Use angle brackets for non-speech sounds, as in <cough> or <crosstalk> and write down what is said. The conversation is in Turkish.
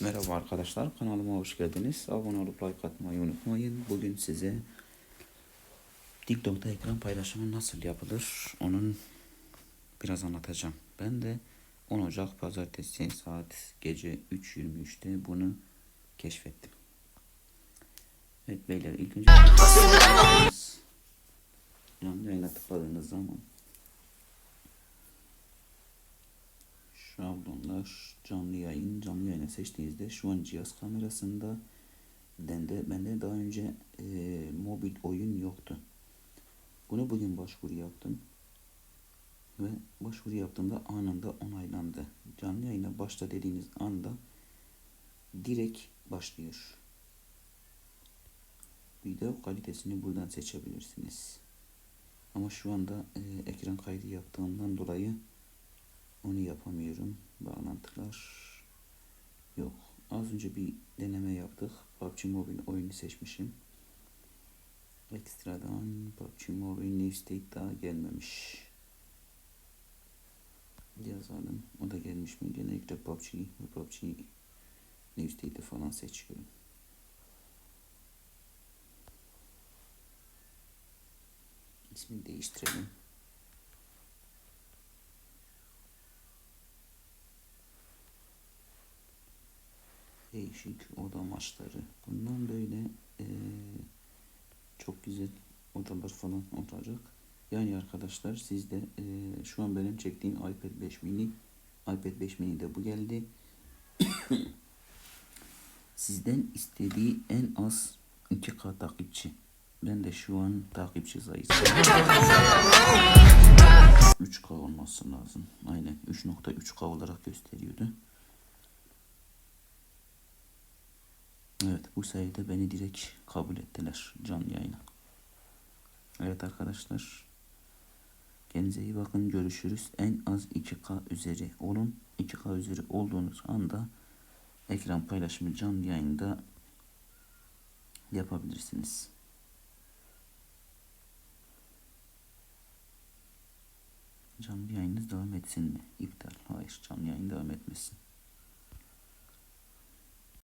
Merhaba arkadaşlar kanalıma hoş geldiniz. Abone olup like atmayı unutmayın. Bugün size TikTok'ta ekran paylaşımı nasıl yapılır onun biraz anlatacağım. Ben de 10 Ocak pazartesi saat gece 3.23'te bunu keşfettim. Evet beyler ilk önce yayına tıkladığınız zaman şablonlar canlı yayın canlı yayına seçtiğinizde şu an cihaz kamerasında bende bende daha önce e, mobil oyun yoktu. Bunu bugün başvuru yaptım ve başvuru yaptığımda anında onaylandı. Canlı yayına başla dediğiniz anda direkt başlıyor. Video kalitesini buradan seçebilirsiniz. Ama şu anda e, ekran kaydı yaptığımdan dolayı yapamıyorum. Bağlantılar yok. Az önce bir deneme yaptık. PUBG Mobile oyunu seçmişim. Ekstradan PUBG Mobile New State daha gelmemiş. Yazalım. O da gelmiş mi? Genellikle PUBG ve PUBG New State'i falan seçiyorum. İsmini değiştirelim. Değişik oda maçları. Bundan böyle eee, çok güzel odalar falan olacak. Yani arkadaşlar sizde eee, şu an benim çektiğim iPad 5 mini iPad 5 mini de bu geldi. <coughs> Sizden istediği en az 2K takipçi. Ben de şu an takipçi sayısı 3K olması lazım. Aynen 3.3K olarak gösteriyordu. Evet bu sayede beni direkt kabul ettiler canlı yayına. Evet arkadaşlar. Kendinize iyi bakın görüşürüz. En az 2K üzeri olun. 2K üzeri olduğunuz anda ekran paylaşımı canlı yayında yapabilirsiniz. Canlı yayınınız devam etsin mi? İptal. Hayır canlı yayın devam etmesin.